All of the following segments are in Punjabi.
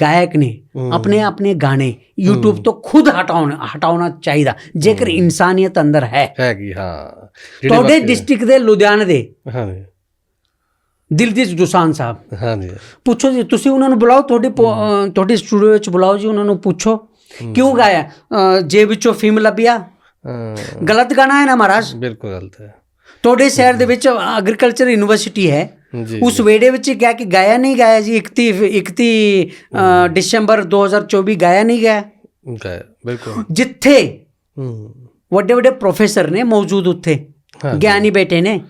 ਗਾਇਕ ਨੇ ਆਪਣੇ ਆਪਣੇ ਗਾਣੇ YouTube ਤੋਂ ਖੁਦ ਹਟਾਉਣ ਹਟਾਉਣਾ ਚਾਹੀਦਾ। ਜੇਕਰ ਇਨਸਾਨੀਅਤ ਅੰਦਰ ਹੈ। ਹੈਗੀ ਹਾਂ। ਤੁਹਾਡੇ ਡਿਸਟ੍ਰਿਕਟ ਦੇ ਲੁਧਿਆਣੇ ਦੇ ਹਾਂਜੀ। ਦਿਲਜੀਤ ਦੋਸਾਂਝ ਸਾਹਿਬ। ਹਾਂਜੀ। ਪੁੱਛੋ ਜੀ ਤੁਸੀਂ ਉਹਨਾਂ ਨੂੰ ਬੁਲਾਓ ਤੁਹਾਡੇ ਤੁਹਾਡੇ ਸਟੂਡੀਓ ਵਿੱਚ ਬੁਲਾਓ ਜੀ ਉਹਨਾਂ ਨੂੰ ਪੁੱਛੋ। ਕਿਉਂ ਗਾਇਆ? ਜੇ ਵਿੱਚੋਂ ਫੀਮ ਲੱਭਿਆ? ਹਾਂ ਗਲਤ ਗਾਣਾ ਹੈ ਨਾ ਮਹਾਰਾਜ? ਬਿਲਕੁਲ ਗਲਤ ਹੈ। ਤੁਹਾਡੇ ਸ਼ਹਿਰ ਦੇ ਵਿੱਚ ਐਗਰੀਕਲਚਰ ਯੂਨੀਵਰਸਿਟੀ ਹੈ। ਉਸ ਵੇੜੇ ਵਿੱਚ ਕਿਹਾ ਕਿ ਗਾਇਆ ਨਹੀਂ ਗਾਇਆ ਜੀ? 31 31 ਅਹ, ਦਸੰਬਰ 2024 ਗਾਇਆ ਨਹੀਂ ਗਿਆ? ਗਾਇਆ ਬਿਲਕੁਲ। ਜਿੱਥੇ ਵੱਡੇ ਵੱਡੇ ਪ੍ਰੋਫੈਸਰ ਨੇ ਮੌਜੂਦ ਉੱਥੇ। ਗਿਆਨੀ ਬੈਠੇ ਨੇ।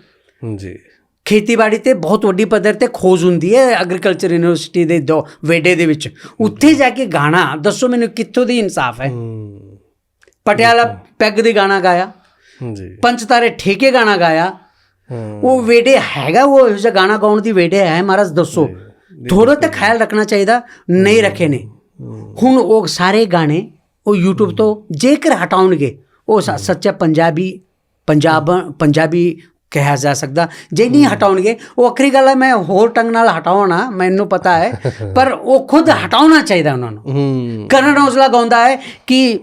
ਜੀ। ਖੇਤੀਬਾੜੀ ਤੇ ਬਹੁਤ ਵੱਡੀ ਪੱਧਰ ਤੇ ਖੋਜ ਹੁੰਦੀ ਹੈ ਐਗਰੀਕਲਚਰ ਯੂਨੀਵਰਸਿਟੀ ਦੇ ਦੋ ਵੇੜੇ ਦੇ ਵਿੱਚ। ਉੱਥੇ ਜਾ। ਕੇ ਗਾਣਾ ਦੱਸੋ ਮੈਨੂੰ ਕਿੱਥੋਂ ਦੀ ਇਨਸਾਫ ਹੂੰ? ਪਟਿਆਲਾ ਪੈਗ ਦੇ ਗਾਣਾ ਗਾਇਆ। ਜੀ ਪੰਚਤਾਰੇ ਠੇਕੇ ਗਾਣਾ ਗਾਇਆ। ਉਹ ਵੇੜੇ ਹੈਗਾ ਉਹ ਇਹੋ ਜਿਹਾ ਗਾਣਾ ਗਾਉਣ ਦੀ ਵੇੜੇ ਹੈ ਮਹਾਰਾਜ ਦੱਸੋ। ਥੋੜਾ ਤਾਂ ਖਿਆਲ ਰੱਖਣਾ ਚਾਹੀਦਾ ਨਹੀਂ ਰੱਖੇ ਨੇ। ਹੁਣ ਉਹ ਸਾਰੇ ਗਾਣੇ ਉਹ YouTube ਤੋਂ ਜੇਕਰ ਹਟਾਉਣਗੇ ਉਹ ਸੱਚਾ ਪੰਜਾਬੀ ਪੰਜਾਬ ਪੰਜਾਬੀ ਕਿਹਾ ਜਾ ਸਕਦਾ। ਜੇ ਨਹੀਂ ਹਟਾਉਣਗੇ ਉਹ ਅਖਰੀ ਗੱਲ ਹੈ ਮੈਂ ਹੋਰ ਟੰਗ ਨਾਲ ਹਟਾਉਣਾ ਮੈਨੂੰ ਪਤਾ ਹੈ ਪਰ ਉਹ ਖੁਦ ਹਟਾਉਣਾ ਚਾਹੀਦਾ ਉਹਨਾਂ ਨੂੰ। ਕਰਨ ਔਜਲਾ ਗਾਉਂਦਾ ਹੈ ਕਿ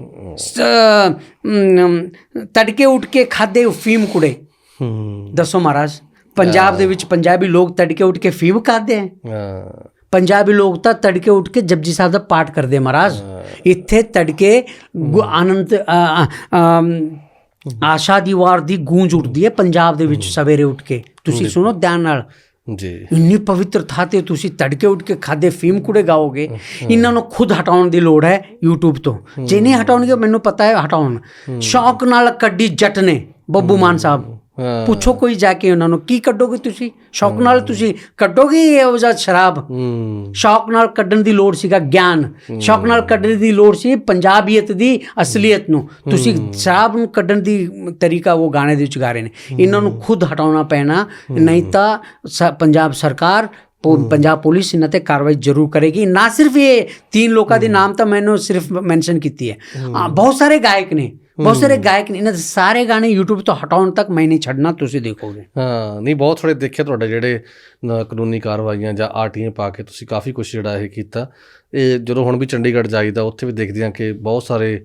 ਤੜਕੇ ਉੱਠ ਕੇ ਖਾਦੇ ਫੀਮ ਕੁੜੇ। ਦੱਸੋ ਮਹਾਰਾਜ ਪੰਜਾਬ ਦੇ ਵਿੱਚ ਪੰਜਾਬੀ ਲੋਕ ਤੜਕੇ ਉੱਠ ਕੇ ਫੀਮ ਖਾਦੇ ਹੈ? ਪੰਜਾਬੀ ਲੋਕ ਤਾਂ ਤੜਕੇ ਉੱਠ ਕੇ ਜਪਜੀ ਸਾਹਿਬ ਦਾ ਪਾਠ ਕਰਦੇ ਮਹਾਰਾਜ। ਇੱਥੇ ਤੜਕੇ ਅਮ, ਆਸ਼ਾ ਦੀ ਵਾਰ ਦੀ ਗੂੰਜ ਉੱਠਦੀ ਹੈ ਪੰਜਾਬ ਦੇ ਵਿੱਚ ਸਵੇਰੇ ਉੱਠ ਕੇ। ਤੁਸੀਂ ਸੁਣੋ ਧਿਆਨ ਨਾਲ। ਜੀ। ਇੰਨੀ ਪਵਿੱਤਰ ਥਾਂ ਤੇ ਤੁਸੀਂ ਤੜਕੇ ਉੱਠ ਕੇ ਖਾਦੇ ਫੀਮ ਕੁੜੇ ਗਾਓਗੇ ਇਹਨਾਂ ਨੂੰ ਖੁਦ ਹਟਾਉਣ ਦੀ ਲੋੜ ਹੈ YouTube ਤੋਂ। ਜੇ ਨਹੀਂ ਹਟਾਉਣਗੇ ਮੈਨੂੰ ਪਤਾ ਹੈ ਹਟਾਉਣ। ਸ਼ੌਕ ਨਾਲ ਕੱਢੀ ਜੱਟ ਨੇ ਬੱਬੂ ਮਾਨ ਸਾਹਿਬ। ਪੁੱਛੋ ਕੋਈ ਜਾ ਕੇ ਉਹਨਾਂ ਨੂੰ ਕੀ ਕੱਢੋਗੇ ਤੁਸੀਂ? ਸ਼ੌਕ ਨਾਲ ਤੁਸੀਂ ਕੱਢੋਗੇ ਇਹ ਜਿਹਾ ਸ਼ਰਾਬ? ਸ਼ੌਕ ਨਾਲ ਕੱਢਣ ਦੀ ਲੋੜ ਸੀਗਾ ਗਿਆਨ। ਸ਼ੌਕ ਨਾਲ ਕੱਢਣ ਦੀ ਲੋੜ ਸੀ ਪੰਜਾਬੀਅਤ ਦੀ ਅਸਲੀਅਤ ਨੂੰ। ਤੁਸੀਂ ਸ਼ਰਾਬ ਨੂੰ ਕੱਢਣ ਦੀ ਤਰੀਕਾ ਉਹ ਗਾਣੇ ਦੇ ਵਿੱਚ ਗਾ ਰਹੇ ਨੇ। ਇਹਨਾਂ ਨੂੰ ਖੁਦ ਹਟਾਉਣਾ ਪੈਣਾ। ਨਹੀਂ ਤਾਂ ਪੰਜਾਬ ਸਰਕਾਰ ਪੰਜਾਬ ਪੁਲਿਸ ਇਹਨਾਂ ਤੇ ਕਾਰਵਾਈ ਜ਼ਰੂਰ ਕਰੇਗੀ। ਨਾ ਸਿਰਫ ਇਹ ਤਿੰਨ ਲੋਕਾਂ ਦੇ ਨਾਮ ਤਾਂ ਮੈਨੂੰ ਸਿਰਫ ਮੈਂਸ਼ਨ ਕੀਤੀ ਹਾਂ, ਬਹੁਤ ਸਾਰੇ ਗਾਇਕ ਨੇ। ਬਹੁਤ ਸਾਰੇ ਗਾਇਕ ਨੇ ਇਹਨਾਂ ਦੇ ਸਾਰੇ ਗਾਣੇ YouTube ਤੋਂ ਹਟਾਉਣ ਤੱਕ ਮੈਂ ਨਹੀਂ ਛੱਡਣਾ ਤੁਸੀਂ ਦੇਖੋਗੇ ਹਾਂ ਨਹੀਂ ਬਹੁਤ ਥੋੜੇ ਦੇਖਿਆ ਤੁਹਾਡੇ ਜਿਹੜੇ ਕਾਨੂੰਨੀ ਕਾਰਵਾਈਆਂ ਜਾਂ ਆਰਟੀਏ ਪਾ ਕੇ ਤੁਸੀਂ ਕਾਫੀ ਕੁਝ ਜਿਹੜਾ ਇਹ ਕੀਤਾ ਇਹ ਜਦੋਂ ਹੁਣ ਵੀ ਚੰਡੀਗੜ੍ਹ ਜਾਈਦਾ ਉੱਥੇ ਵੀ ਦੇਖਦੇ ਹਾਂ ਕਿ ਬਹੁਤ ਸਾਰੇ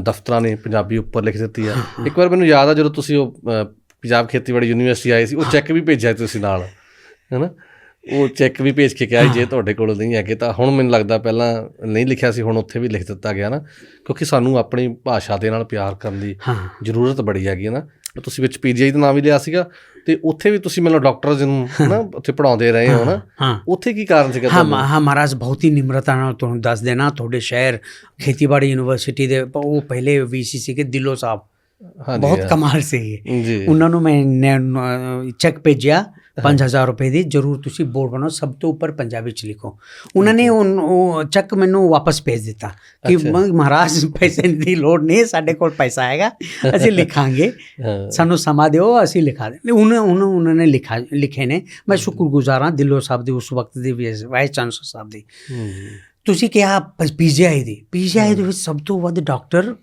ਦਫ਼ਤਰਾਂ ਨੇ ਪੰਜਾਬੀ ਉੱਪਰ ਲਿਖ ਦਿੱਤੀ ਆ ਇੱਕ ਵਾਰ ਮੈਨੂੰ ਯਾਦ ਆ ਜਦੋਂ ਤੁਸੀਂ ਉਹ ਪੰਜਾਬ ਖੇਤੀਬਾੜੀ ਯੂਨੀਵਰਸਿਟੀ ਆਏ ਸੀ ਉਹ ਚੈੱਕ ਵੀ ਭੇਜਿਆ ਤੁਸੀਂ ਨਾਲ ਹੈਨਾ ਉਹ ਚੈੱਕ ਵੀ ਭੇਜ ਕੇ ਕਿਹਾ ਜੇ ਤੁਹਾਡੇ ਕੋਲ ਨਹੀਂ ਹੈਗੇ ਤਾਂ ਹੁਣ ਮੈਨੂੰ ਲੱਗਦਾ ਪਹਿਲਾਂ ਨਹੀਂ ਲਿਖਿਆ ਸੀ ਹੁਣ ਉੱਥੇ ਵੀ ਲਿਖ ਦਿੱਤਾ ਗਿਆ ਨਾ। ਕਿਉਂਕਿ ਸਾਨੂੰ ਆਪਣੀ ਭਾਸ਼ਾ ਦੇ ਨਾਲ ਪਿਆਰ ਕਰਨ ਦੀ ਹਾਂ। ਜ਼ਰੂਰਤ ਬੜੀ ਹੈਗੀ ਹੈ ਨਾ। ਤੁਸੀਂ ਵਿੱਚ ਪੀਜੀਆਈ ਦਾ ਨਾਮ ਵੀ ਲਿਆ ਸੀਗਾ ਤੇ ਉੱਥੇ ਵੀ ਤੁਸੀਂ ਮੈਨੂੰ ਡਾਕਟਰ ਜਿਹਨੂੰ ਨਾ ਉੱਥੇ ਪੜਾਉਂਦੇ ਰਹੇ ਹੋ ਨਾ। ਹਾਂ। ਉੱਥੇ ਕੀ ਕਾਰਨ ਸੀਗਾ ਹਾਂ ਮਾ- ਹਾਂ ਮਹਾਰਾਜ ਬਹੁਤ ਹੀ ਨਿਮਰਤਾ ਨਾਲ ਤੁਹਾਨੂੰ ਦੱਸ ਦੇਣਾ। ਤੁਹਾਡੇ ਸ਼ਹਿਰ ਖੇਤੀਬਾੜੀ ਯੂਨੀਵਰਸਿਟੀ ਦੇ ਉਹ ਪਹਿਲੇ ਵੀਸੀ ਸੀਗੇ ਦਿਲੋ ਸਾਹਿਬ। ਬਹੁਤ ਕਮਾਲ ਸੀ। ਉਹਨਾਂ ਨੂੰ ਮੈਂ ਚੈੱਕ ਭੇਜਿਆ। 5000 ਰੁਪਏ ਦੀ ਜਰੂਰ ਤੁਸੀਂ ਬੋਰਡ ਬਣਾਓ ਸਭ ਤੋਂ ਉੱਪਰ ਪੰਜਾਬੀ ਚ ਲਿਖੋ। ਉਹਨਾਂ ਨੇ ਉਹ ਚੈੱਕ ਮੈਨੂੰ ਵਾਪਸ ਭੇਜ ਦਿੱਤਾ ਕਿ ਮਹਾਰਾਜ ਪੈਸੇ ਦੀ ਲੋੜ ਨਹੀਂ ਸਾਡੇ ਕੋਲ ਪੈਸਾ ਹੈਗਾ ਅਸੀਂ ਲਿਖਾਂਗੇ। ਸਾਨੂੰ ਸਮਾਂ ਦਿਓ ਅਸੀਂ ਲਿਖਾ ਦੇ। ਉਹਨਾਂ ਉਹਨਾਂ ਨੇ ਲਿਖਾ ਲਿਖੇ ਨੇ। ਮੈਂ ਸ਼ੁਕਰਗੁਜ਼ਾਰ ਹਾਂ ਦਿਲੋਂ ਸਾਹਿਬ ਦੀ ਉਸ ਵਕਤ ਦੀ ਵਾਈਸ ਚਾਂਸਲਰ ਸਾਹਿਬ ਦੀ। ਤੁਸੀਂ ਕਿਹਾ ਪੀਜੀਆਈ ਦੀ। ਪੀਜੀਆਈ ਦੇ ਵਿੱਚ ਸਭ ਤੋਂ ਵੱਧ ਡਾਕਟਰ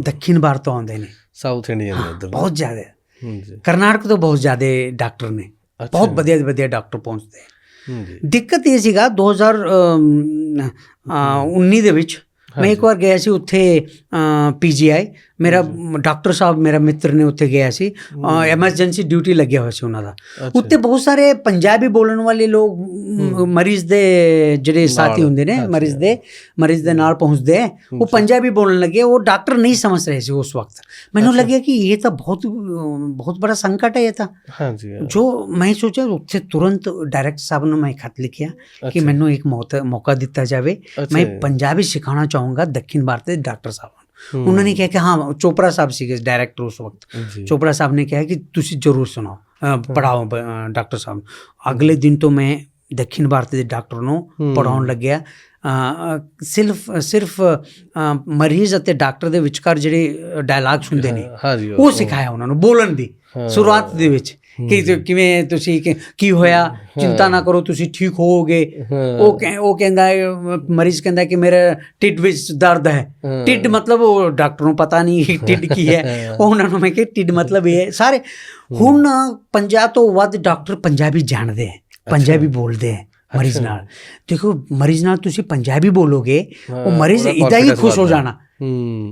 ਦੱਖਣ ਭਾਰਤ ਤੋਂ ਆਉਂਦੇ ਨੇ। ਸਾਊਥ ਇੰਡੀਅਨ ਬਹੁਤ ਜ਼ਿਆਦਾ। ਕਰਨਾਟਕ ਤੋਂ ਬਹੁਤ ਜ਼ਿਆਦਾ ਡਾਕਟਰ ਨੇ। ਬਹੁਤ ਵਧੀਆ ਵਧੀਆ ਡਾਕਟਰ ਪਹੁੰਚਦੇ ਹੂੰ ਜੀ ਦਿੱਕਤ ਇਹ ਸੀਗਾ 2019 ਦੇ ਵਿੱਚ ਮੈਂ ਇੱਕ ਵਾਰ ਗਿਆ ਸੀ ਉੱਥੇ ਪੀਜੀਆਈ ਮੇਰਾ ਡਾਕਟਰ ਸਾਹਿਬ ਮੇਰਾ ਮਿੱਤਰ ਨੇ ਉੱਥੇ ਗਿਆ ਸੀ। ਐਮਰਜੈਂਸੀ ਡਿਊਟੀ ਲੱਗਿਆ ਹੋਇਆ ਸੀ ਉਹਨਾਂ ਦਾ। ਉੱਤੇ ਬਹੁਤ ਸਾਰੇ ਪੰਜਾਬੀ ਬੋਲਣ ਵਾਲੇ ਲੋਕ ਮਰੀਜ਼ ਦੇ ਜਿਹੜੇ ਸਾਥੀ ਹੁੰਦੇ ਨੇ ਮਰੀਜ਼ ਦੇ ਮਰੀਜ਼ ਦੇ ਨਾਲ ਪਹੁੰਚਦੇ ਉਹ ਪੰਜਾਬੀ ਬੋਲਣ ਲੱਗੇ ਉਹ ਡਾਕਟਰ ਨਹੀਂ ਸਮਝ ਰਹੇ ਸੀ ਉਸ ਵਕਤ। ਮੈਨੂੰ ਲੱਗਿਆ ਕਿ ਇਹ ਤਾਂ ਬਹੁਤ ਬਹੁਤ ਬੜਾ ਸੰਕਟ ਹੈ ਇਹ ਤਾਂ। ਹਾਂ। ਜੀ ਮੈਂ ਸੋਚਿਆ ਉੱਥੇ ਤੁਰੰਤ ਡਾਇਰੈਕਟ ਸਾਹਿਬ ਨੂੰ ਮੈਂ ਖਤ ਲਿਖਿਆ ਕਿ ਮੈਨੂੰ ਇੱਕ ਮੌਕਾ ਦਿੱਤਾ ਜਾਵੇ। ਮੈਂ ਪੰਜਾਬੀ ਸਿਖਾਉਣਾ ਚਾਹੂੰਗਾ ਦੱਖਣ ਭਾਰਤ ਦੇ ਡਾਕਟਰ ਸਾਹਿਬ ਨੂੰ ਉਹਨਾਂ ਨੇ ਕਿਹਾ ਕਿ ਹਾਂ ਚੋਪੜਾ ਸਾਹਿਬ ਸੀਗੇ ਡਾਇਰੈਕਟਰ ਉਸ ਵਕਤ ਚੋਪੜਾ ਸਾਹਿਬ ਨੇ ਕਿਹਾ ਕਿ ਤੁਸੀਂ ਜ਼ਰੂਰ ਸੁਣਾਓ ਅ, ਡਾਕਟਰ ਸਾਹਿਬ। ਅਗਲੇ ਦਿਨ ਤੋਂ ਮੈਂ ਦੱਖਣ ਭਾਰਤ ਦੇ ਡਾਕਟਰ ਨੂੰ ਪੜਾਉਣ ਲੱਗਿਆ ਸਿਰਫ ਸਿਰਫ ਮਰੀਜ਼ ਅਤੇ ਡਾਕਟਰ ਦੇ ਵਿਚਕਾਰ ਜਿਹੜੇ ਡਾਇਲਾਗਸ ਹੁੰਦੇ ਨੇ ਉਹ ਸਿਖਾਇਆ ਉਹਨਾਂ ਨੂੰ ਬੋਲਣ ਦੀ ਸ਼ੁਰੂਆਤ ਦੇ ਵਿੱਚ ਕਿ ਕਿਵੇਂ ਤੁਸੀਂ ਕਿ- ਹੋਇਆ? ਚਿੰਤਾ ਨਾ ਕਰੋ ਤੁਸੀਂ ਠੀਕ ਹੋਵੋਗੇ। ਉਹ ਉਹ ਕਹਿੰਦਾ ਮਰੀਜ਼ ਕਹਿੰਦਾ ਕਿ ਮੇਰੇ ਢਿੱਡ ਵਿੱਚ ਦਰਦ ਹੈ। ਢਿੱਡ ਮਤਲਬ ਉਹ ਡਾਕਟਰ ਨੂੰ ਪਤਾ ਨਹੀਂ ਢਿੱਡ ਕੀ ਹੈ। ਉਹ ਉਹਨਾਂ ਨੂੰ ਮੈਂ ਕਿ ਢਿੱਡ ਮਤਲਬ ਇਹ ਸਾਰੇ ਹੁਣ ਪੰਜਾਹ ਤੋਂ ਵੱਧ ਡਾਕਟਰ ਪੰਜਾਬੀ ਜਾਣਦੇ ਹੈ। ਪੰਜਾਬੀ ਬੋਲਦੇ ਹੈ ਮਰੀਜ਼ ਨਾਲ। ਦੇਖੋ ਮਰੀਜ਼ ਨਾਲ ਤੁਸੀਂ ਪੰਜਾਬੀ ਬੋਲੋਗੇ ਉਹ ਮਰੀਜ਼ ਇਦਾਂ ਹੀ ਖੁਸ਼ ਹੋ। ਜਾਣਾ।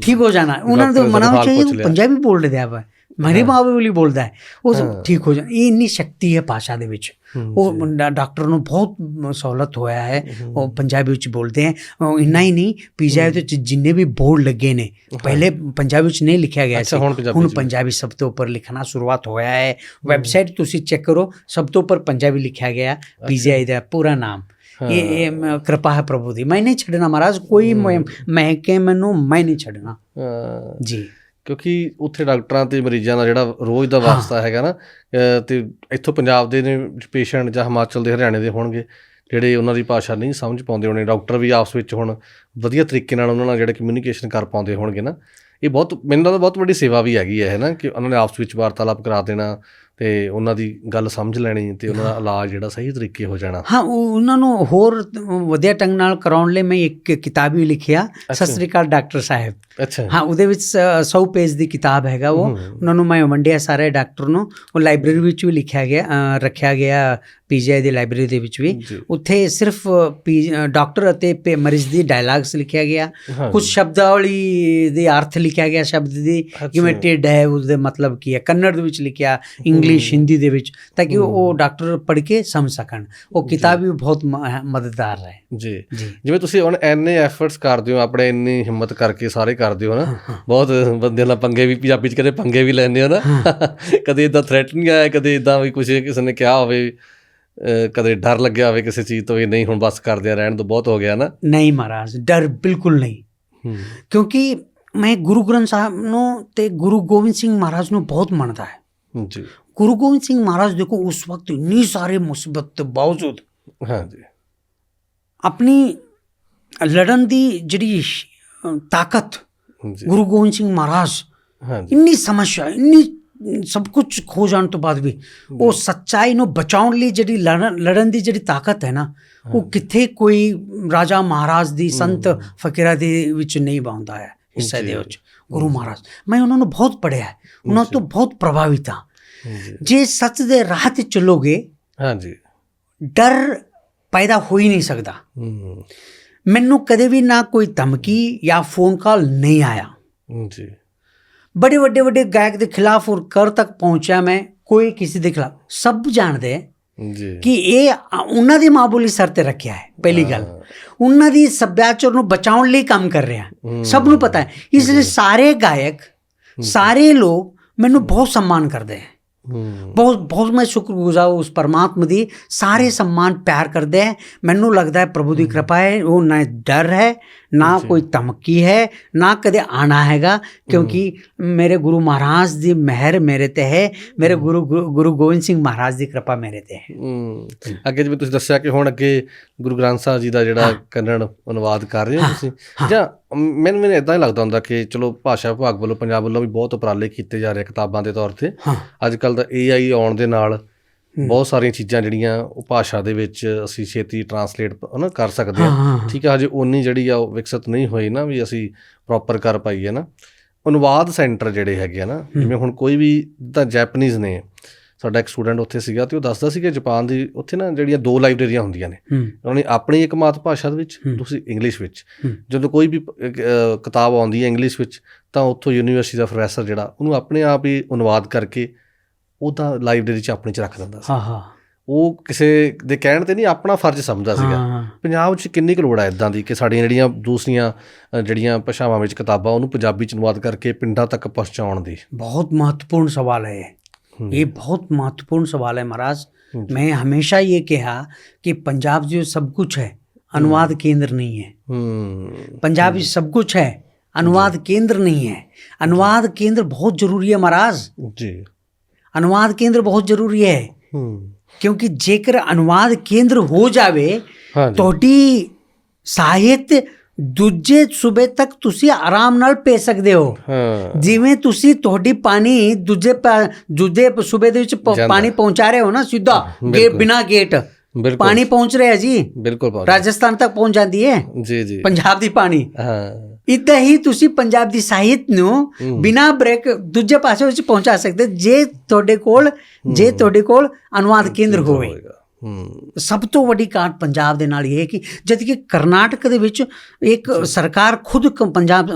ਠੀਕ ਹੋ ਜਾਣਾ। ਉਹਨਾਂ ਨੂੰ ਡਾਕਟਰ ਮਨਾਂ ਦਾ ਵਿੱਚ। ਪੰਜਾਬੀ ਬੋਲ ਰਿਹਾ ਮੇਰੇ ਮਾਂ ਬੋਲੀ ਬੋਲਦਾ ਹੈ। ਉਹ ਠੀਕ ਹੋ ਜਾਣਾ ਇਹ ਇੰਨੀ ਸ਼ਕਤੀ ਹੈ ਭਾਸ਼ਾ ਦੇ ਵਿੱਚ। ਉਹ ਡਾਕਟਰ ਨੂੰ ਬਹੁਤ ਸਹੂਲਤ ਹੋਇਆ ਹੈ। ਉਹ ਪੰਜਾਬੀ ਵਿੱਚ ਬੋਲਦੇ ਹੈ। ਇੰਨਾ ਹੀ ਨਹੀਂ ਪੀਜ਼ਾ ਵਿੱਚ ਜਿੰਨੇ ਵੀ ਬੋਰਡ ਲੱਗੇ ਨੇ ਪਹਿਲੇ ਪੰਜਾਬੀ ਵਿੱਚ ਨਹੀਂ ਲਿਖਿਆ ਗਿਆ ਸੀ। ਹੁਣ ਪੰਜਾਬੀ ਸਭ ਤੋਂ ਉੱਪਰ ਲਿਖਣਾ ਸ਼ੁਰੂਆਤ ਹੋਇਆ ਹੈ। ਵੈਬਸਾਈਟ ਤੁਸੀਂ ਚੈੱਕ ਕਰੋ ਸਭ ਤੋਂ ਉੱਪਰ ਪੰਜਾਬੀ ਲਿਖਿਆ ਗਿਆ ਪੀਜ਼ਾ ਦਾ ਪੂਰਾ ਨਾਮ। ਇਹ ਕਿਰਪਾ ਹੈ ਪ੍ਰਭੂ ਦੀ। ਮੈਂ ਨਹੀਂ ਛੱਡਣਾ ਮਹਾਰਾਜ ਕੋਈ ਮੈਂ ਮੈਂ ਕਿ ਮੈਨੂੰ ਮੈਂ ਨਹੀਂ ਛੱਡਣਾ। ਜੀ। ਕਿਉਂਕਿ ਉੱਥੇ ਡਾਕਟਰਾਂ ਤੇ ਮਰੀਜ਼ਾਂ ਦਾ ਜਿਹੜਾ ਰੋਜ਼ ਦਾ ਵਾਸਤਾ ਹੈਗਾ ਨਾ ਤੇ ਇੱਥੋਂ ਪੰਜਾਬ ਦੇ ਨੇ ਪੇਸ਼ੈਂਟ ਜਾਂ ਹਿਮਾਚਲ ਦੇ ਹਰਿਆਣੇ ਦੇ ਹੋਣਗੇ ਜਿਹੜੇ ਉਹਨਾਂ ਦੀ ਭਾਸ਼ਾ ਨਹੀਂ ਸਮਝ ਪਾਉਂਦੇ ਹੋਣੇ ਡਾਕਟਰ ਵੀ ਆਪਸ ਵਿੱਚ ਹੁਣ ਵਧੀਆ ਤਰੀਕੇ ਨਾਲ ਉਹਨਾਂ ਨਾਲ ਜਿਹੜੇ ਕਮਿਊਨੀਕੇਸ਼ਨ ਕਰ ਪਾਉਂਦੇ ਹੋਣਗੇ ਨਾ। ਇਹ ਬਹੁਤ ਮੈਨੂੰ ਲੱਗਦਾ ਬਹੁਤ ਵੱਡੀ ਸੇਵਾ ਵੀ ਹੈਗੀ ਹੈ ਹੈ ਨਾ ਕਿ ਉਹਨਾਂ ਨੇ ਆਪਸ ਵਿੱਚ ਵਾਰਤਾਲਾਪ ਕਰਾ ਦੇਣਾ ਤੇ ਉਹਨਾਂ ਦੀ ਗੱਲ ਸਮਝ ਲੈਣੀ ਤੇ ਉਹਨਾਂ ਦਾ ਇਲਾਜ ਜਿਹੜਾ ਸਹੀ ਤਰੀਕੇ ਹੋ ਜਾਣਾ। ਹਾਂ ਉਹ ਉਹਨਾਂ ਨੂੰ ਹੋਰ ਵਧੀਆ ਢੰਗ ਨਾਲ ਕਰਾਉਣ ਲਈ ਮੈਂ ਇੱਕ ਕਿਤਾਬ ਵੀ ਲਿਖਿਆ। ਸਤਿ ਸ੍ਰੀ ਅਕਾਲ ਡਾਕਟਰ ਸਾਹਿਬ। ਅੱਛਾ। ਹਾਂ ਉਹਦੇ ਵਿੱਚ 100 ਪੇਜ ਦੀ ਕਿਤਾਬ ਹੈਗਾ ਉਹ। ਉਹਨਾਂ ਨੂੰ ਮੈਂ ਵੰਡਿਆ ਸਾਰੇ ਡਾਕਟਰ ਨੂੰ। ਉਹ ਲਾਇਬ੍ਰੇਰੀ ਵਿੱਚ ਵੀ ਲਿਖਿਆ ਗਿਆ ਰੱਖਿਆ ਗਿਆ ਪੀਜੀਆਈ ਦੀ ਲਾਇਬ੍ਰੇਰੀ ਦੇ ਵਿੱਚ ਵੀ। ਉੱਥੇ ਸਿਰਫ ਡਾਕਟਰ ਅਤੇ ਮਰੀਜ਼ ਦੀ ਡਾਇਲਾਗਸ ਲਿਖਿਆ ਗਿਆ। ਕੁਝ ਸ਼ਬਦਾਵਲੀ ਦੇ ਅਰਥ ਲਿਖਿਆ ਗਿਆ ਸ਼ਬਦ ਦੀ ਕਿਵੇਂ ਟਿੱਡ ਹੈ ਉਸਦੇ ਮਤਲਬ ਕੀ ਹੈ। ਕੰਨੜ ਦੇ ਵਿੱਚ ਲਿਖਿਆ ਇੰਗਲਿਸ਼ ਹਿੰਦੀ ਦੇ ਵਿੱਚ ਤਾਂ ਕਿ ਉਹ ਡਾਕਟਰ ਪੜ੍ਹ ਕੇ ਸਮਝ ਸਕਣ। ਉਹ ਕਿਤਾਬ ਵੀ ਬਹੁਤ ਮਦਦਗਾਰ ਹੈ ਜੀ। ਜਿਵੇਂ ਤੁਸੀਂ ਹੁਣ ਐਨੇ ਐਫਰਟਸ ਕਰਦੇ ਹੋ ਆਪਣੇ ਇੰਨੀ ਹਿੰਮਤ ਕਰਕੇ ਸਾਰੇ ਕਰਦੇ ਹੋ ਨਾ। ਬਹੁਤ ਬੰਦਿਆਂ ਨਾਲ ਪੰਗੇ ਵੀ ਪੰਜਾਬੀ ਚ ਕਦੇ ਪੰਗੇ ਵੀ ਲੈਂਦੇ ਹੋ ਨਾ। ਕਦੇ ਇਦਾਂ ਥ੍ਰੈਟ ਨਹੀਂ ਆਇਆ ਕਦੇ ਇਦਾਂ ਵੀ ਕੁਝ ਕਿਸੇ ਨੇ ਕਿਹਾ ਹੋਵੇ। ਕਦੇ ਡਰ ਲੱਗਿਆ ਹੋਵੇ ਕਿਸੇ ਚੀਜ਼ ਤੋਂ ਵੀ ਨਹੀਂ ਹੁਣ ਬਸ ਕਰਦੇ ਆ ਰਹਿਣ ਤੋਂ ਬਹੁਤ ਹੋ ਗਿਆ ਨਾ। ਨਹੀਂ ਮਹਾਰਾਜ ਡਰ ਬਿਲਕੁਲ ਨਹੀਂ। ਕਿਉਂਕਿ ਮੈਂ ਗੁਰੂ ਗ੍ਰੰਥ ਸਾਹਿਬ ਨੂੰ ਤੇ ਗੁਰੂ ਗੋਬਿੰਦ ਸਿੰਘ ਮਹਾਰਾਜ ਨੂੰ ਬਹੁਤ ਮੰਨਦਾ ਹੈ। ਜੀ। ਗੁਰੂ ਗੋਬਿੰਦ ਸਿੰਘ ਮਹਾਰਾਜ ਦੇਖੋ ਉਸ ਵਕਤ ਇੰਨੀ ਸਾਰੇ ਮੁਸੀਬਤ ਦੇ ਬਾਵਜੂਦ ਹਾਂ ਜੀ ਆਪਣੀ ਲੜਨ ਦੀ ਜਿਹੜੀ ਤਾਕਤ ਗੁਰੂ ਗੋਬਿੰਦ ਸਿੰਘ ਮਹਾਰਾਜ ਹਾਂ ਜੀ ਇੰਨੀ ਸਮੱਸਿਆ ਇੰਨੀ ਸਭ ਕੁਝ ਖੋ ਜਾਣ ਤੋਂ ਬਾਅਦ ਵੀ ਉਹ ਸੱਚਾਈ ਨੂੰ ਬਚਾਉਣ ਲਈ ਜਿਹੜੀ ਲੜਨ ਦੀ ਜਿਹੜੀ ਤਾਕਤ ਹੈ ਨਾ ਉਹ ਕਿੱਥੇ ਕੋਈ ਰਾਜਾ ਮਹਾਰਾਜ ਦੀ ਸੰਤ ਫਕੀਰਾਂ ਦੇ ਵਿੱਚ ਨਹੀਂ ਬਾਉਂਦਾ ਹੈ ਹਿੱਸੇ ਦੇ ਵਿੱਚ ਗੁਰੂ ਮਹਾਰਾਜ। ਮੈਂ ਉਹਨਾਂ ਨੂੰ ਬਹੁਤ ਪੜ੍ਹਿਆ ਹੈ ਉਹਨਾਂ ਤੋਂ ਬਹੁਤ ਪ੍ਰਭਾਵਿਤ ਹਾਂ। ਜੀ। ਸੱਚ ਦੇ ਰਾਹ ਤੇ ਚੱਲੋਗੇ ਹਾਂ ਜੀ। ਡਰ ਪੈਦਾ ਹੋ ਹੀ ਨਹੀਂ ਸਕਦਾ। ਮੈਨੂੰ ਕਦੇ ਵੀ ਨਾ ਕੋਈ ਧਮਕੀ ਜਾਂ ਫੋਨ ਕਾਲ ਨਹੀਂ ਆਇਆ। ਜੀ। ਬੜੇ ਵੱਡੇ ਵੱਡੇ ਗਾਇਕ ਦੇ ਖਿਲਾਫ ਔਰ ਕਰ ਤੱਕ ਪਹੁੰਚਿਆ ਮੈਂ ਕੋਈ ਕਿਸੇ ਦੇ ਖਿਲਾਫ। ਸਭ ਜਾਣਦੇ ਹੈ ਜੀ। ਕਿ ਇਹ ਉਹਨਾਂ ਦੀ ਮਾਂ ਬੋਲੀ ਸਰ ਤੇ ਰੱਖਿਆ ਹੈ ਪਹਿਲੀ ਗੱਲ। ਉਹਨਾਂ ਦੀ ਸੱਭਿਆਚਾਰ ਨੂੰ ਬਚਾਉਣ ਲਈ ਕੰਮ ਕਰ ਰਿਹਾ। ਸਭ ਨੂੰ ਪਤਾ ਹੈ। ਇਸ ਲਈ ਸਾਰੇ ਗਾਇਕ ਸਾਰੇ ਲੋਕ ਮੈਨੂੰ ਬਹੁਤ ਸਨਮਾਨ ਕਰਦੇ ਹੈ। ਬਹੁਤ ਬਹੁਤ ਮੈਂ ਸ਼ੁਕਰਗੁਜ਼ਾਰ ਉਸ ਪਰਮਾਤਮਾ ਦੀ। ਸਾਰੇ ਸਨਮਾਨ ਪਿਆਰ ਕਰਦੇ ਹੈ। ਮੈਨੂੰ ਲੱਗਦਾ ਹੈ ਪ੍ਰਭੂ ਦੀ ਕਿਰਪਾ ਹੈ ਉਹ ਨਾ ਡਰ ਹੈ ਨਾ ਕੋਈ ਧਮਕੀ ਹੈ ਨਾ ਕਦੇ ਆਣਾ ਹੈਗਾ ਕਿਉਂਕਿ ਮੇਰੇ ਗੁਰੂ ਮਹਾਰਾਜ ਦੀ ਮਿਹਰ ਮੇਰੇ ਤੇ ਹੈ ਮੇਰੇ ਗੁਰੂ ਗੁਰੂ ਗੋਬਿੰਦ ਸਿੰਘ ਮਹਾਰਾਜ ਦੀ ਕਿਰਪਾ ਮੇਰੇ ਤੇ ਹੈ। ਅੱਗੇ ਜਿਵੇਂ ਤੁਸੀਂ ਦੱਸਿਆ ਕਿ ਹੁਣ ਅੱਗੇ ਗੁਰੂ ਗ੍ਰੰਥ ਸਾਹਿਬ ਜੀ ਦਾ ਜਿਹੜਾ ਕੰਨੜ ਅਨੁਵਾਦ ਕਰ ਰਹੇ ਹੋ ਤੁਸੀਂ ਜਾਂ ਮੈਨੂੰ ਮੈਨੂੰ ਇਦਾਂ ਹੀ ਲੱਗਦਾ ਹੁੰਦਾ ਕਿ ਚਲੋ ਭਾਸ਼ਾ ਵਿਭਾਗ ਵੱਲੋਂ ਪੰਜਾਬ ਵੱਲੋਂ ਵੀ ਬਹੁਤ ਉਪਰਾਲੇ ਕੀਤੇ ਜਾ ਰਹੇ ਕਿਤਾਬਾਂ ਦੇ ਤੌਰ ਤੇ। ਅੱਜ ਕੱਲ ਦਾ AI ਆਉਣ ਦੇ ਨਾਲ ਬਹੁਤ ਸਾਰੀਆਂ ਚੀਜ਼ਾਂ ਜਿਹੜੀਆਂ ਉਹ ਭਾਸ਼ਾ ਦੇ ਵਿੱਚ ਅਸੀਂ ਛੇਤੀ ਟਰਾਂਸਲੇਟ ਹਨਾ ਕਰ ਸਕਦੇ ਹਾਂ। ਠੀਕ ਹੈ ਹਜੇ ਉਨੀ ਜਿਹੜੀ ਆ ਉਹ ਵਿਕਸਿਤ ਨਹੀਂ ਹੋਈ ਨਾ ਵੀ ਅਸੀਂ ਪ੍ਰੋਪਰ ਕਰ ਪਾਈਏ ਨਾ। ਅਨੁਵਾਦ ਸੈਂਟਰ ਜਿਹੜੇ ਹੈਗੇ ਆ ਨਾ ਜਿਵੇਂ ਹੁਣ ਕੋਈ ਵੀ ਜਿੱਦਾਂ ਜੈਪਨੀਜ਼ ਨੇ ਸਾਡਾ ਇੱਕ ਸਟੂਡੈਂਟ ਉੱਥੇ ਸੀਗਾ ਤੇ ਉਹ ਦੱਸਦਾ ਸੀ ਕਿ ਜਾਪਾਨ ਦੀ ਉੱਥੇ ਨਾ ਜਿਹੜੀਆਂ ਦੋ ਲਾਇਬ੍ਰੇਰੀਆਂ ਹੁੰਦੀਆਂ ਨੇ। ਉਹਨਾਂ ਨੇ ਆਪਣੀ ਇੱਕ ਮਾਤ ਭਾਸ਼ਾ ਦੇ ਵਿੱਚ ਦੂਸਰੀ ਇੰਗਲਿਸ਼ ਵਿੱਚ। ਜਦੋਂ ਕੋਈ ਵੀ ਕਿਤਾਬ ਆਉਂਦੀ ਹੈ ਇੰਗਲਿਸ਼ ਵਿੱਚ ਤਾਂ ਉੱਥੋਂ ਯੂਨੀਵਰਸਿਟੀ ਦਾ ਪ੍ਰੋਫੈਸਰ ਜਿਹੜਾ ਉਹਨੂੰ ਆਪਣੇ ਆਪ ਹੀ ਅਨੁਵਾਦ ਕਰਕੇ ਉਹਦਾ ਲਾਇਬ੍ਰੇਰੀ 'ਚ ਆਪਣੀ 'ਚ ਰੱਖ ਦਿੰਦਾ ਸੀ ਹਾਂ ਹਾਂ ਉਹ ਕਿਸੇ ਦੇ ਕਹਿਣ ਤੇ ਨਹੀਂ ਆਪਣਾ ਫਰਜ਼ ਸਮਝਦਾ ਸੀਗਾ ਹਾਂ ਪੰਜਾਬ 'ਚ ਕਿੰਨੀ ਕੁ ਲੋੜ ਹੈ ਇਦਾਂ ਦੀ ਕਿ ਸਾਡੀਆਂ ਜਿਹੜੀਆਂ ਦੂਸਰੀਆਂ ਅ, ਜਿਹੜੀਆਂ ਭਾਸ਼ਾਵਾਂ ਵਿੱਚ ਕਿਤਾਬਾਂ ਉਹਨੂੰ ਪੰਜਾਬੀ 'ਚ ਅਨੁਵਾਦ ਕਰਕੇ ਪਿੰਡਾਂ ਤੱਕ ਪਹੁੰਚਾਉਣ ਦੀ बहुत महत्वपूर्ण सवाल है ये हम्म। ये बहुत महत्वपूर्ण सवाल है महाराज हम्म। मैं हमेशा ये कहा कि पंजाब जो सब कुछ है अनुवाद केंद्र नहीं है ਹੂੰ पंजाब में सब कुछ है अनुवाद केंद्र नहीं है अनुवाद केंद्र बहुत जरूरी है महाराज ਜੀ ਅਨੁਵਾਦ ਕੇਂਦਰ ਬਹੁਤ ਜ਼ਰੂਰੀ ਹੈ। ਕਿਉਂਕਿ ਜੇਕਰ ਅਨੁਵਾਦ ਕੇਂਦਰ ਹੋ ਜਾਵੇ ਤੁਹਾਡੀ ਸਾਹਿਤ ਦੂਜੇ ਸੂਬੇ ਤੱਕ ਤੁਸੀਂ ਆਰਾਮ ਨਾਲ ਪੇ ਸਕਦੇ ਹੋ। ਜਿਵੇਂ ਤੁਸੀਂ ਤੁਹਾਡੀ ਪਾਣੀ ਦੂਜੇ ਦੂਜੇ ਸੂਬੇ ਦੇ ਵਿੱਚ ਪਾਣੀ ਪਹੁੰਚਾ ਰਹੇ ਹੋ ਨਾ ਸਿੱਧਾ ਗੇ ਬਿਨਾ ਗੇਟ। ਪਾਣੀ ਪਹੁੰਚ ਰਿਹਾ ਜੀ। ਬਿਲਕੁਲ ਰਾਜਸਥਾਨ ਤੱਕ ਪਹੁੰਚ ਜਾਂਦੀ ਹੈ। ਜੀ ਜੀ। ਪੰਜਾਬ ਦੀ ਪਾਣੀ। ਹਾਂ। ਇਦਾਂ ਹੀ ਤੁਸੀਂ ਪੰਜਾਬ ਦੀ ਸਾਹਿਤ ਨੂੰ ਬਿਨਾ ਬ੍ਰੇਕ ਦੂਜੇ ਪਾਸੇ ਵਿੱਚ ਪਹੁੰਚਾ ਸਕਦੇ ਜੇ ਤੁਹਾਡੇ ਕੋਲ ਜੇ ਤੁਹਾਡੇ ਕੋਲ ਅਨੁਵਾਦ ਕੇਂਦਰ ਹੋਵੇ। ਸਭ ਤੋਂ ਵੱਡੀ ਕਾਟ ਪੰਜਾਬ ਦੇ ਨਾਲ ਇਹ ਹੈ ਕਿ ਜਦ ਕਿ ਕਰਨਾਟਕ ਦੇ ਵਿੱਚ ਇੱਕ ਸਰਕਾਰ ਖੁਦ ਪੰਜਾਬ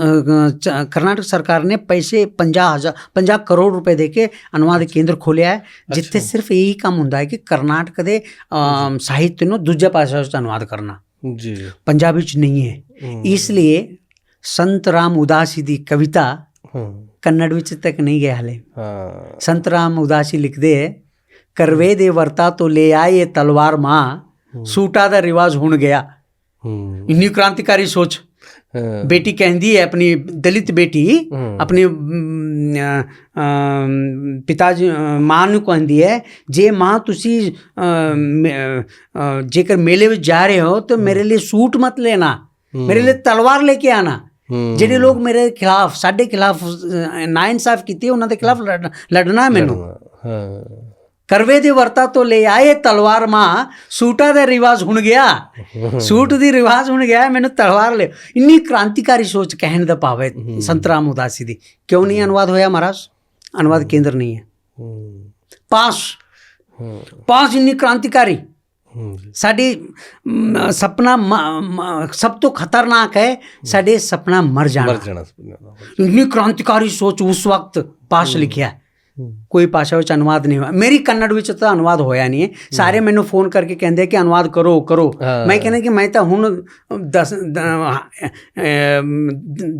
ਕਰਨਾਟਕ ਸਰਕਾਰ ਨੇ ਪੈਸੇ 50000 50 ਕਰੋੜ ਰੁਪਏ ਦੇ ਕੇ ਅਨੁਵਾਦ ਕੇਂਦਰ ਖੋਲਿਆ ਹੈ ਜਿੱਥੇ ਸਿਰਫ ਇਹੀ ਕੰਮ ਹੁੰਦਾ ਹੈ ਕਿ ਕਰਨਾਟਕ ਦੇ ਸਾਹਿਤ ਨੂੰ ਦੂਜੇ ਪਾਸੇ ਵਿੱਚ ਅਨੁਵਾਦ ਕਰਨਾ। ਜੀ। ਪੰਜਾਬ ਵਿੱਚ ਨਹੀਂ ਹੂੰ। ਇਸ ਲਈ ਸੰਤ ਰਾਮ ਉਦਾਸੀ ਦੀ ਕਵਿਤਾ ਕੰਨੜ ਵਿੱਚ ਤੱਕ ਨਹੀਂ ਗਿਆ ਹਲੇ। ਹਾਂ। ਸੰਤ ਰਾਮ ਉਦਾਸੀ ਲਿਖਦੇ ਹੈ ਕਰਵੇ ਦੇ ਵਰਤਾ ਤੋਂ ਲੈ ਆਏ ਤਲਵਾਰ ਮਾਂ ਸੂਟਾ ਦਾ ਰਿਵਾਜ ਹੁਣ ਗਿਆ। ਇੰਨੀ ਕ੍ਰਾਂਤੀਕਾਰੀ ਸੋਚ। ਬੇਟੀ ਕਹਿੰਦੀ ਹੈ ਆਪਣੀ ਦਲਿਤ ਬੇਟੀ। ਆਪਣੀ ਪਿਤਾ ਜੀ ਮਾਂ ਨੂੰ ਕਹਿੰਦੀ ਹੈ ਜੇ ਮਾਂ ਤੁਸੀਂ ਜੇਕਰ ਮੇਲੇ ਵਿੱਚ ਜਾ ਰਹੇ ਹੋ ਤਾਂ ਮੇਰੇ ਲਈ ਸੂਟ ਮਤ ਲੈਣਾ। ਮੇਰੇ ਲਈ ਤਲਵਾਰ ਲੈ ਕੇ ਆਣਾ। ਜਿਹੜੇ ਲੋਕ ਮੇਰੇ ਖਿਲਾਫ ਸਾਡੇ ਖਿਲਾਫ ਨਾ ਇਨਸਾਫ ਕੀਤੀ ਉਹਨਾਂ ਦੇ ਖਿਲਾਫ ਲੜ- ਲੜਨਾ ਮੈਨੂੰ। ਹਾਂ। ਕਰਵੇ ਦੇ ਵਰਤਾ ਤੋਂ ਲੈ ਆਏ ਤਲਵਾਰ ਮਾਂ ਸੂਟਾਂ ਦਾ ਰਿਵਾਜ ਹੁਣ ਗਿਆ। ਸੂਟ ਦੀ ਰਿਵਾਜ ਹੁਣ ਗਿਆ ਮੈਨੂੰ ਤਲਵਾਰ ਲੈ ਇੰਨੀ ਕ੍ਰਾਂਤੀਕਾਰੀ ਸੋਚ ਕਹਿਣ ਦਾ ਭਾਵ ਹੈ ਸੰਤ ਰਾਮ ਉਦਾਸੀ ਦੀ। ਕਿਉਂ ਨਹੀਂ ਅਨੁਵਾਦ ਹੋਇਆ ਮਹਾਰਾਜ? ਅਨੁਵਾਦ ਕੇਂਦਰ ਨਹੀਂ ਹੈ। ਪਾਸ। ਪਾਸ ਇੰਨੀ ਕ੍ਰਾਂਤੀਕਾਰੀ। ਸਾਡੀ ਸਪਨਾ ਸਭ ਤੋਂ ਖਤਰਨਾਕ ਹੈ ਸਾਡੇ ਸਪਨਾ ਮਰ ਜਾਣਾ। ਮਰ ਜਾਣਾ ਇੰਨੀ ਕ੍ਰਾਂਤੀਕਾਰੀ ਸੋਚ ਉਸ ਵਕਤ ਪਾਸ ਲਿਖਿਆ। ਕੋਈ ਭਾਸ਼ਾ ਵਿੱਚ ਅਨੁਵਾਦ ਨਹੀਂ ਹੋਇਆ। ਮੇਰੀ ਕੰਨੜ ਵਿੱਚ ਤਾਂ ਅਨੁਵਾਦ ਹੋਇਆ ਨਹੀਂ ਹੈ। ਸਾਰੇ ਮੈਨੂੰ ਫੋਨ ਕਰਕੇ ਕਹਿੰਦੇ ਕਿ ਅਨੁਵਾਦ ਕਰੋ ਕਰੋ। ਮੈਂ ਕਹਿੰਦਾ ਕਿ ਮੈਂ ਤਾਂ ਹੁਣ ਦਸ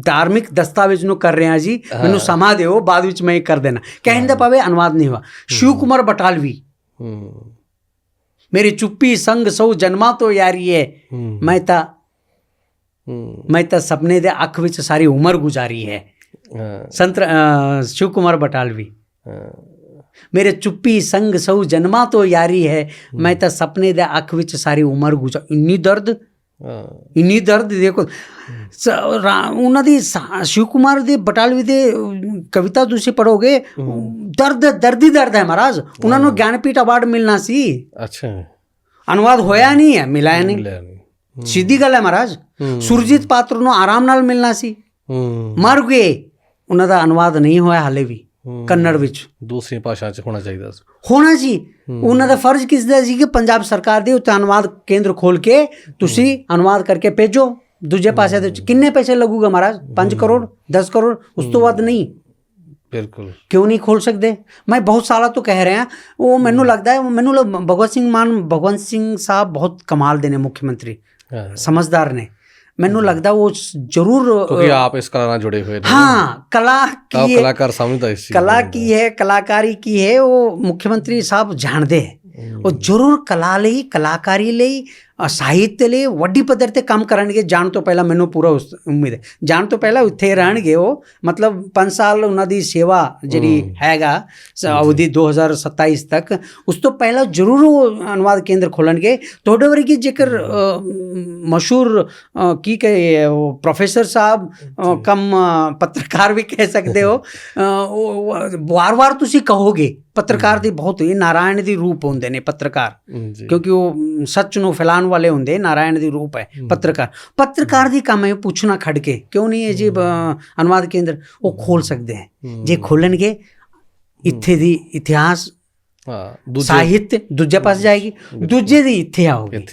ਧਾਰਮਿਕ ਦਸਤਾਵੇਜ਼ ਨੂੰ ਕਰ ਰਿਹਾ ਜੀ। ਮੈਨੂੰ ਸਮਾਂ ਦਿਓ ਬਾਅਦ ਵਿੱਚ ਮੈਂ ਇਹ ਕਰ ਦੇਣਾ। ਕਹਿਣ ਦਾ ਭਾਵੇਂ ਅਨੁਵਾਦ ਨਹੀਂ ਹੋਇਆ। ਸ਼ਿਵ ਕੁਮਾਰ ਬਟਾਲਵੀ। ਹੂੰ ਮੇਰੀ ਚੁੱਪੀ ਸੰਗ ਸੌ ਜਨਮਾਂ ਤੋਂ ਯਾਰੀ ਹੈ ਹੂੰ ਮੈਂ ਤਾਂ ਹੂੰ ਮੈਂ ਤਾਂ ਸੁਪਨੇ ਦੇ ਅੱਖ ਵਿੱਚ ਸਾਰੀ ਉਮਰ ਗੁਜ਼ਾਰੀ ਹੈ ਹਾਂ ਸੰਤ ਅ, ਸ਼ਿਵ ਕੁਮਾਰ ਬਟਾਲਵੀ ਹਾਂ ਮੇਰੇ ਚੁੱਪੀ ਸੰਗ ਸૌ ਜਨਮਾਂ ਤੋਂ ਯਾਰੀ ਹੈ ਮੈਂ ਤਾਂ ਸੁਪਨੇ ਦੇ ਅੱਖ ਇੰਨੀ ਦਰਦ ਦੇਖੋ ਉਹਨਾਂ ਦੀ ਸ਼ਿਵ ਕੁਮਾਰ ਦੇ ਬਟਾਲਵੀ ਦੇ ਕਵਿਤਾ ਤੁਸੀਂ ਪੜੋਗੇ ਦਰਦ ਦਰਦੀ ਦਰਦ ਹੈ ਮਹਾਰਾਜ। ਉਹਨਾਂ ਨੂੰ ਗਿਆਨਪੀਠ ਅਵਾਰਡ ਮਿਲਣਾ ਸੀ। ਅੱਛਾ। ਅਨੁਵਾਦ ਹੋਇਆ ਨਹੀਂ ਹੈ ਮਿਲਾਇਆ ਨਹੀਂ। ਸਿੱਧੀ ਗੱਲ ਹੈ ਮਹਾਰਾਜ। ਸੁਰਜੀਤ ਪਾਤਰ ਨੂੰ ਆਰਾਮ ਨਾਲ ਮਿਲਣਾ ਸੀ। ਮਰ ਗਏ। ਉਹਨਾਂ ਦਾ ਅਨੁਵਾਦ ਨਹੀਂ ਹੋਇਆ ਹਾਲੇ ਵੀ। ਕੰਨੜ ਵਿੱਚ। ਦੂਸਰੀ ਭਾਸ਼ਾ ਚ ਹੋਣਾ ਚਾਹੀਦਾ ਸੀ। ਹੋਣਾ ਜੀ। ਉਹਨਾਂ ਦਾ ਫਰਜ਼ ਕਿਸ ਦਾ ਸੀ ਕਿ ਪੰਜਾਬ ਸਰਕਾਰ ਦੇ ਉੱਤੇ ਅਨੁਵਾਦ ਕੇਂਦਰ ਖੋਲ ਕੇ ਤੁਸੀਂ ਅਨੁਵਾਦ ਕਰਕੇ ਭੇਜੋ। ਦੂਜੇ ਪਾਸੇ ਦੇ ਕਿੰਨੇ ਪੈਸੇ ਲੱਗੂਗਾ ਮਹਾਰਾਜ? 5 ਕਰੋੜ 10 ਕਰੋੜ? ਉਸ ਤੋਂ ਵੱਧ ਨਹੀਂ। ਬਿਲਕੁਲ। ਕਿਉਂ ਨਹੀਂ ਖੋਲ ਸਕਦੇ? ਮੈਂ ਬਹੁਤ ਸਾਲਾਂ ਤੋਂ ਕਹਿ ਰਿਹਾ। ਉਹ ਮੈਨੂੰ ਲੱਗਦਾ ਹੈ ਮੈਨੂੰ ਲੱਗ- ਭਗਵਤ ਸਿੰਘ ਮਾਨ ਭਗਵੰਤ ਸਿੰਘ ਸਾਹਿਬ ਬਹੁਤ ਕਮਾਲ ਦੇ ਨੇ ਮੁੱਖ ਮੰਤਰੀ। ਸਮਝਦਾਰ ਨੇ। ਮੈਨੂੰ ਲੱਗਦਾ ਉਹ ਜ਼ਰੂਰ ਕਿਉਂਕਿ ਆਪ ਇਸ ਕਲਾ ਨਾਲ ਜੁੜੇ ਹੋਏ ਨੇ। ਹਾਂ ਕਲਾ ਕੀ ਹੈ? ਕਲਾਕਾਰ ਸਮਝਦਾ ਇਸ ਚੀਜ਼ ਕਲਾ ਕੀ ਹੈ ਕਲਾਕਾਰੀ ਕੀ ਹੈ ਉਹ ਮੁੱਖ ਮੰਤਰੀ ਸਾਹਿਬ ਜਾਣਦੇ ਹੈ। ਉਹ ਜ਼ਰੂਰ ਕਲਾ ਲਈ ਕਲਾਕਾਰੀ ਲਈ ਅ, ਸਾਹਿਤ ਲਈ ਵੱਡੀ ਪੱਧਰ ਤੇ ਕੰਮ ਕਰਨਗੇ ਜਾਣ ਤੋਂ ਪਹਿਲਾਂ ਮੈਨੂੰ ਪੂਰਾ ਉਸ- ਉਮੀਦ ਹੈ। ਜਾਣ ਤੋਂ ਪਹਿਲਾਂ ਉੱਥੇ ਰਹਿਣਗੇ ਉਹ ਮਤਲਬ 5 ਸਾਲ ਉਹਨਾਂ ਦੀ ਸੇਵਾ ਜਿਹੜੀ ਹੈਗਾ ਅਵਧੀ 2027 ਤੱਕ ਉਸ ਤੋਂ ਪਹਿਲਾਂ ਜ਼ਰੂਰ ਉਹ ਅਨੁਵਾਦ ਕੇਂਦਰ ਖੋਲਣਗੇ। ਤੁਹਾਡੇ ਵਰਗੀ ਜੇਕਰ ਮਸ਼ਹੂਰ ਕੀ ਕਹੇ ਉਹ ਪ੍ਰੋਫੈਸਰ ਸਾਹਿਬ ਕਮ ਪੱਤਰਕਾਰ ਵੀ ਕਹਿ ਸਕਦੇ ਹੋ ਉਹ ਵਾਰ-ਵਾਰ ਤੁਸੀਂ ਕਹੋਗੇ ਪੱਤਰਕਾਰ ਦੀ ਬਹੁਤ ਹੀ ਨਾਰਾਇਣ ਦੀ ਰੂਪ ਹੁੰਦੇ ਨੇ ਪੱਤਰਕਾਰ। ਕਿਉਂਕਿ ਉਹ ਸੱਚ ਨੂੰ ਫੈਲਾਉਣ ਵਾਲੇ ਹੁੰਦੇ ਨਾਰਾਇਣ ਦੀ ਰੂਪ ਹੈ ਪੱਤਰਕਾਰ। ਪੱਤਰਕਾਰ ਦੀ ਕੰਮ ਹੈ ਪੁੱਛਣਾ ਖੜ ਕੇ ਕਿਉਂ ਨਹੀਂ ਇਹ ਜੀ ਅਨੁਵਾਦ ਕੇਂਦਰ ਉਹ ਖੋਲ ਸਕਦੇ ਹੈ। ਜੇ ਖੋਲਣਗੇ ਇੱਥੇ ਦੀ ਇਤਿਹਾਸ ਹਾਂ ਸਾਹਿਤ ਦੂਜੇ ਪਾਸੇ ਜਾਏਗੀ ਦੂਜੇ ਦੀ ਇੱਥੇ ਆਉਗੀ।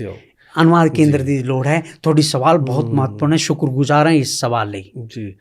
ਅਨੁਵਾਦ ਕੇਂਦਰ ਦੀ ਲੋੜ ਹੈ। ਤੁਹਾਡੀ ਸਵਾਲ ਬਹੁਤ ਮਹੱਤਵਪੂਰਨ ਹੈ। ਸ਼ੁਕਰਗੁਜ਼ਾਰ ਹਾਂ ਇਸ ਸਵਾਲ ਲਈ। ਜੀ।